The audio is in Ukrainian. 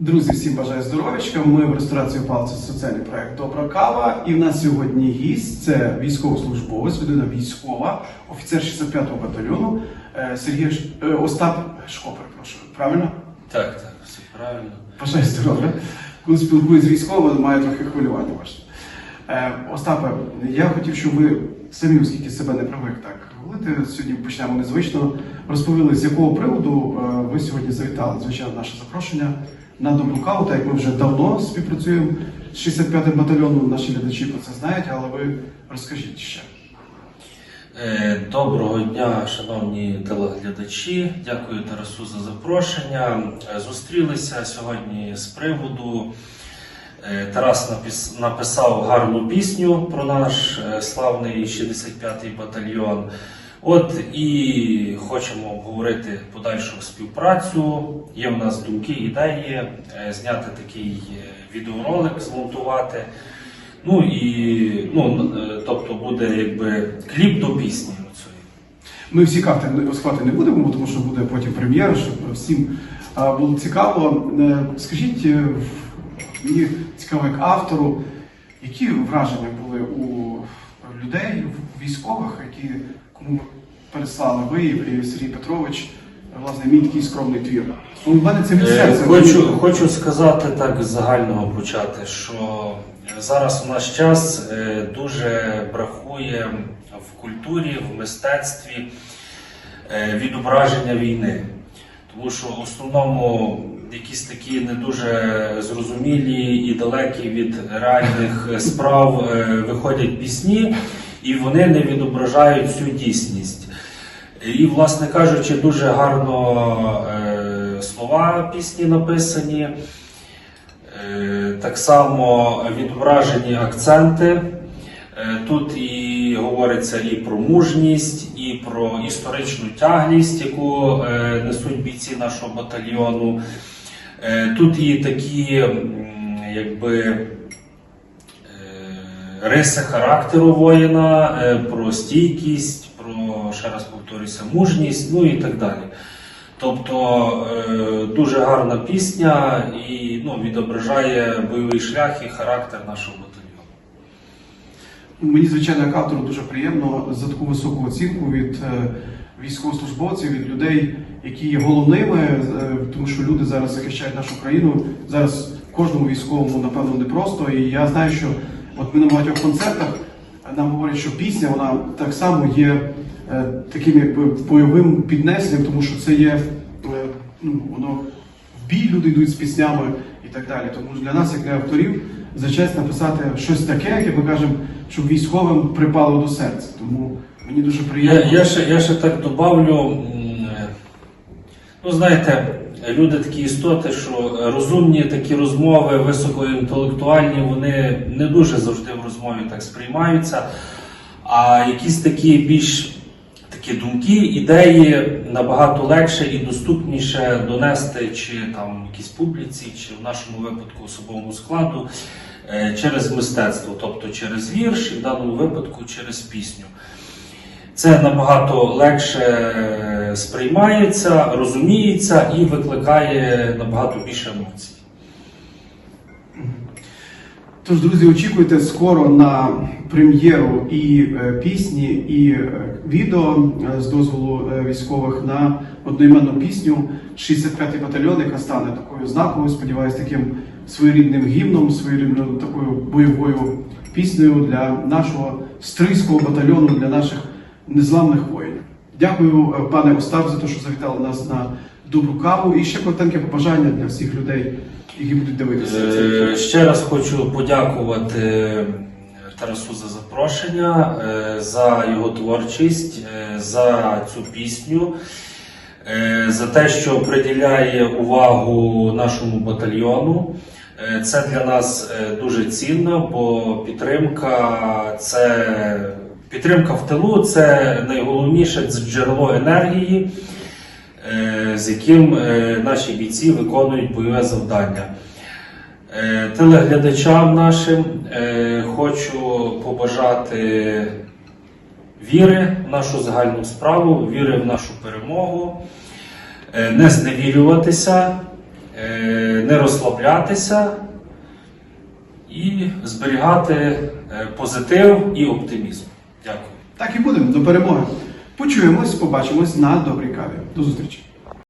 Друзі, всім бажаю здоров'ячка. Ми в ресторації «Палці» соціальний проект Добра кава. І в нас сьогодні гість це військовослужбовець, людина військова, офіцер 65-го батальйону е, Сергій е, Остап Шкопер. Прошу Правильно? Так, так, все правильно. Бажаю здоров'я. Коли спілкуюсь з військовими, маю трохи хвилювання ваше. Е, Остапе, я хотів, щоб ви самі, оскільки себе не привик так говорити, сьогодні почнемо незвично, розповіли, з якого приводу е, ви сьогодні завітали, звичайно, наше запрошення на добру каву, так як ми вже давно співпрацюємо з 65-м батальйоном, наші глядачі про це знають, але ви розкажіть ще. Е, Доброго дня, шановні телеглядачі. Дякую Тарасу за запрошення. Зустрілися сьогодні з приводу. Е, Тарас напис- написав гарну пісню про наш е, славний 65-й батальйон. От і хочемо обговорити подальшу співпрацю. Є в нас думки, ідеї, е, зняти такий відеоролик, змонтувати. Ну і ну, тобто буде якби кліп до пісні. Ми всі карти не- не будемо, тому що буде потім прем'єра, щоб всім було цікаво. Скажіть, мені цікаво як автору, які враження були у людей, у військових, які кому переслали ви і Сергій Петрович, власне, мій такий скромний твір. У мене це від Е, серця. Хочу, хочу сказати так з загального почати, що зараз у наш час е, дуже бракує в культурі, в мистецтві е, відображення війни. Тому що в основному якісь такі не дуже зрозумілі і далекі від реальних справ е, виходять пісні, і вони не відображають всю дійсність. І, власне кажучи, дуже гарно е, слова пісні написані. Е, так само відображені акценти. Тут і говориться і про мужність, і про історичну тяглість, яку е, несуть бійці нашого батальйону. Е, Тут і такі, якби. е, Риси характеру воїна, про стійкість, про ще раз повторюся, мужність, ну і так далі. Тобто дуже гарна пісня і ну, відображає бойовий шлях і характер нашого батальйону. Мені, звичайно, як автору дуже приємно за таку високу оцінку від е, військовослужбовців, від людей, які є головними, е, тому що люди зараз захищають нашу країну. Зараз кожному військовому, напевно, непросто. І я знаю, що от ми на багатьох концертах нам говорять, що пісня вона так само є е, таким якби бойовим піднесенням, тому що це є е, ну, воно в бій люди йдуть з піснями і так далі. Тому для нас, як для авторів, за честь написати щось таке, як ми кажемо, щоб військовим припало до серця. Тому мені дуже приємно. Я, я, ще, я ще так добавлю. Ну, знаєте, люди такі істоти, що розумні такі розмови, високоінтелектуальні, вони не дуже завжди в розмові так сприймаються. А якісь такі більш такі думки, ідеї набагато легше і доступніше донести чи там якійсь публіці, чи в нашому випадку особовому складу е, через мистецтво, тобто через вірш, і в даному випадку через пісню. Це набагато легше е, сприймається, розуміється і викликає набагато більше емоцій. Тож, друзі, очікуйте скоро на прем'єру і е, пісні, і е, відео е, з дозволу військових на одноіменну пісню 65-й батальйон, яка стане такою знаковою, сподіваюсь, таким своєрідним гімном, своєрідною такою бойовою піснею для нашого стрийського батальйону, для наших незламних воїнів. Дякую, пане Остап, за те, що завітали нас на добру каву. І ще коротеньке побажання для всіх людей, які будуть дивитися. Е, Ще раз хочу подякувати е, Тарасу за запрошення, е, за його творчість, за цю пісню, за те, що приділяє увагу нашому батальйону. Це для нас дуже цінно, бо підтримка це підтримка в тилу це найголовніше джерело енергії, з яким е, наші бійці виконують бойове завдання. Е, Телеглядачам нашим е, хочу побажати віри в нашу загальну справу, віри в нашу перемогу, не зневірюватися, не розслаблятися і зберігати позитив і оптимізм. Дякую. Так і будемо до перемоги. Почуємось, побачимось на добрій каві. До зустрічі.